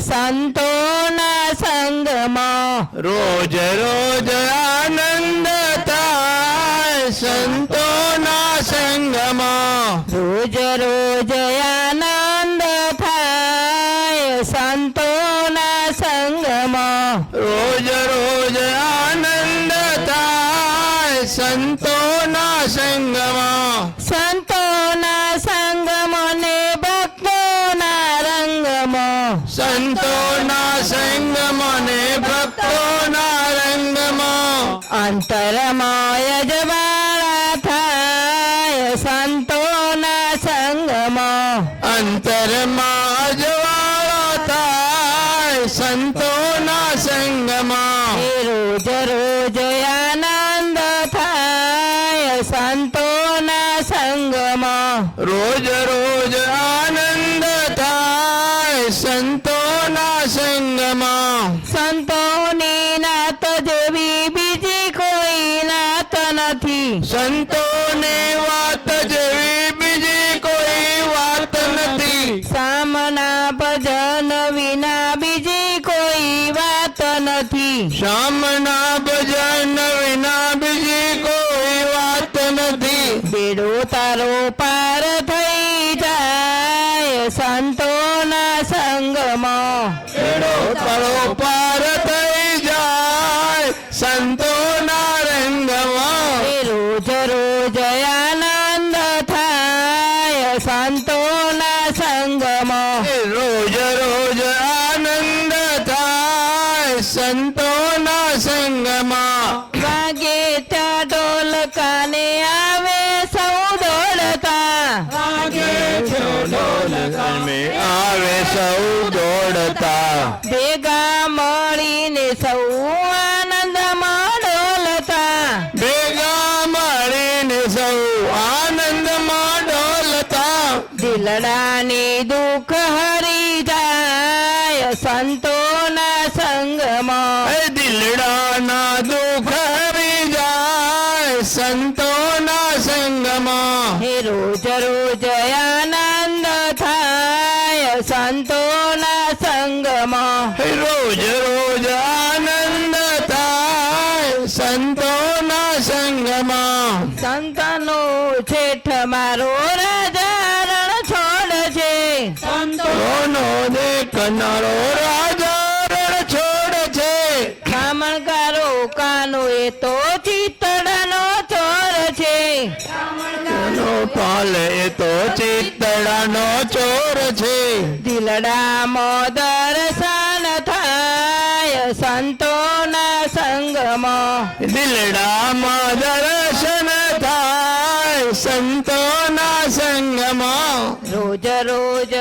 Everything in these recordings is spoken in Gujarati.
સંતોના સંગમાં રોજ રોજ આનંદ થાય સંતોના સંગમાં. રોજ રોજ આનંદ થાય સંતોના સંગમાં. રોજ રોજ રંગમાં અંતરમાં સંતોની વાત જેવી બીજી કોઈ વાત નથી. સામના ભજન વિના બીજી કોઈ વાત નથી. શામના ભજન વિના બીજી કોઈ વાત નથી. બેડો તારો પાર થઈ જાય સંતોના સંગમાં. બેડો તારો પાર સંતોના સંગમાં. રોજ રોજ આનંદ થાય સંતોના સંગમાં. વાગે ત્યાં ઢોલકાને આવે સૌ દોડતા. અમે આવે સૌ દોડતા. ભેગા મળીને સૌ સંતોના સંગમાં એ દિલડાના દુઃખ દેખનારો રાજા રણ છોડ છે. બ્રાહ્મણકારો કાનો એ તો ચિતડનો ચોર છે. પાલ એ તો ચિતડાનો ચોર છે. દિલડામાં દર્શન થાય સંતોના સંગમાં. મોદર સન થાય સંતોના સંગમાં. રોજ રોજ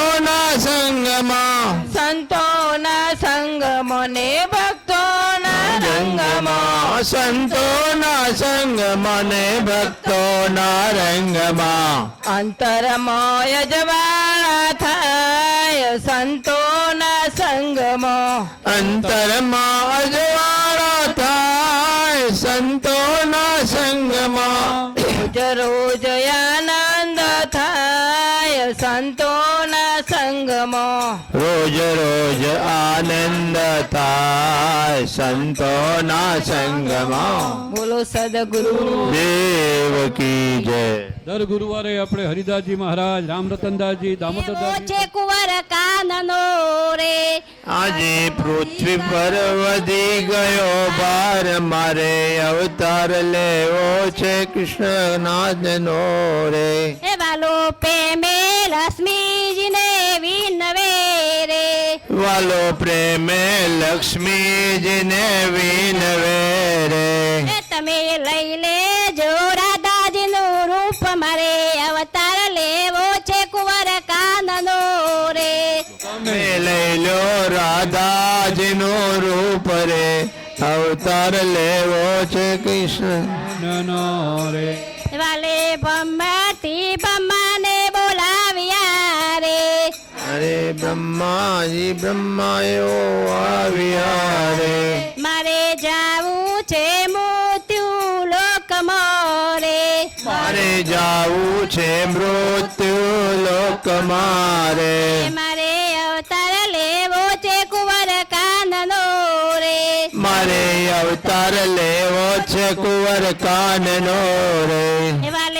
સંતોના સંગમાં. સંતોના સંગમાં ને ભક્તોના રંગમાં. સંતોના સંગમાં ને ભક્તોના રંગમાં. અંતરમાં યજવાળા થાય સંતોના સંગમાં. અંતરમાં અજવાળા થાય સંતોના સંગમાં. રોજ રોજ આનંદ થાય સંતોના રોજ આનંદ થાય. સંતોના સંગમાં. બોલો સદગુરુ. દેવ કી જય. દર ગુરુવારે આપણે હરિદાસજી મહારાજ રામરતનદાસજી દામોદરદાસજી. છે કુંવર કાનનો રે. આજે પૃથ્વી પર વધી ગયો બાર મારે અવતાર લેવો છે કૃષ્ણનાથનો રે. એ વાલો પ્રેમે લક્ષ્મીજીને વિનવે વાલો પ્રેમે લક્ષ્મીજીને વિનવે રે તમે લઈ લેજો રાધાજીનું રૂપ મારે અવતાર લેવો છે કુંવર કાનનો રે. તમે લઈ લો રાધાજીનું રૂપ રે. અવતાર લેવો છે કૃષ્ણ. નો રે. વાલે બમ્મા બ્રહ્માજી બ્રહ્માયો આવ્યા રે. મારે જાવું છે મૃત્યુ લોક મારે. મારે જાવું છે મૃત્યુ લોક મારે. મારે અવતાર લેવો છે કુંવર કાનનો રે. મારે અવતાર લેવો છે કુંવર કાનનો રે. વાલે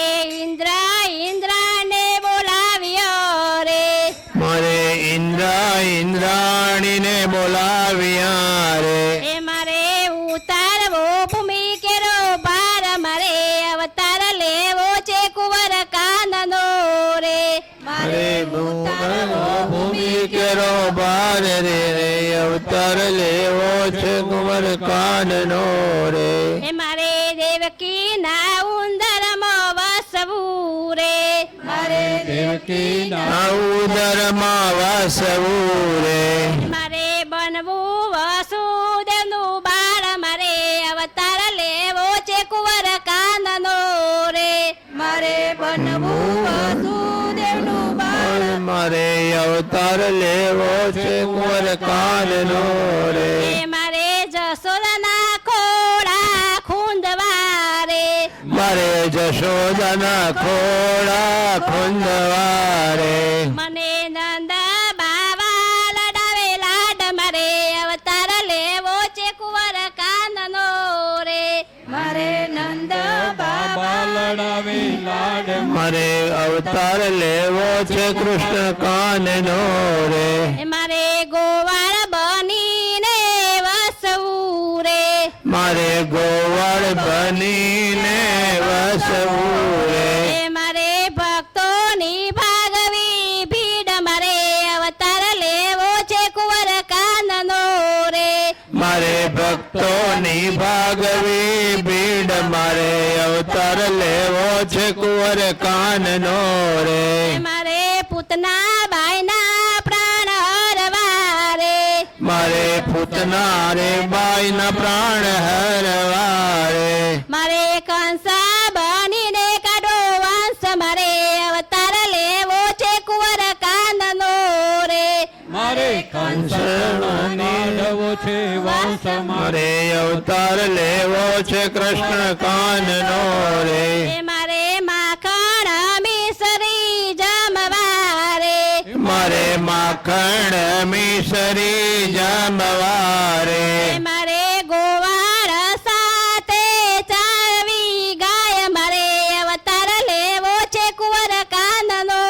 ભૂમિ કેરો બાર રે રે અવતાર લેવો છે કુંવર કાનનો રે. એ મારે દેવકી ના ઉંદરમાં વસવું રે. મારે દેવકી ના ઉદરમાં વાસવું રે. અવતાર લેવો છે કુંવર કાનનો રે. મારે જશોદના ખોડા ખૂંદવા રે. મારે જશોદના ખોડા ખુંદવારે બાબા લાડ મારે અવતાર લેવો છે કૃષ્ણ કાનનો રે. મારે ગોવાળ બનીને વસવું રે. મારે ગોવાળ બનીને વસવું રે. એ મારે ભક્તોની ભાગવી ભીડ મારે અવતાર લેવો છે કુંવર કાનનો રે. મારે ભક્તોની ભાગવી ભીડ મારે અવતાર લેવો છે કુંવર કાનનો રે. મારે પૂતના બાયના પ્રાણ હરવા રે મારે પૂતના રે બાઈના પ્રાણ હરવા રે મારે કંસા બનીને કાઢો વંશ મારે અવતાર લેવો છે કુંવર કાનનો રે. મારે કંસ છે વાંસ મારે મારે અવતાર લેવો છે કૃષ્ણ કાનનો રે. માખણ મિશ્રી જમવારે. મારે ગોવાર સાથે ચારવી ગાય મારે અવતાર લેવો છે કુંવર કાનનો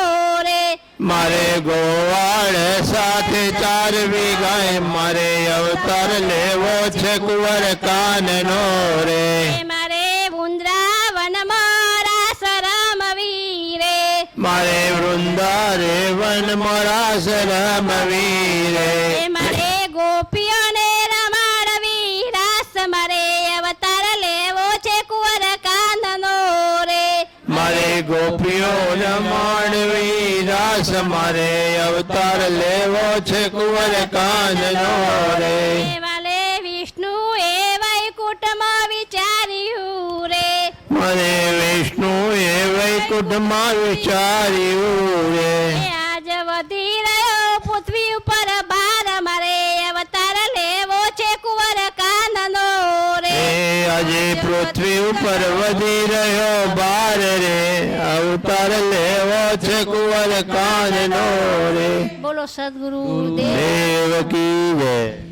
રે. મારે ગોવાળ સાથે ચારવી ગાય મારે અવતાર લેવો છે કુંવર કાનનો રે. વન મોરાસ રમવી રે મારે ગોપીઓને રમાડવી રાસ મારે અવતાર લેવો છે કુંવર કાનનો રે. મારે ગોપીઓ માણવી રાસ મારે અવતાર લેવો છે કુંવર કાનનો રે. વાલે વિષ્ણુ એ વૈકુંઠમાં વિચાર્યું રે. મને વિષ્ણુ એ વૈકુંઠમાં વિચાર્યું રે. આજે પૃથ્વી ઉપર વધી રહ્યો બાર રે. અવતાર લેવો છે કુંવર કાનનો રે. બોલો સદગુરુ દેવ. દેવ કી જય.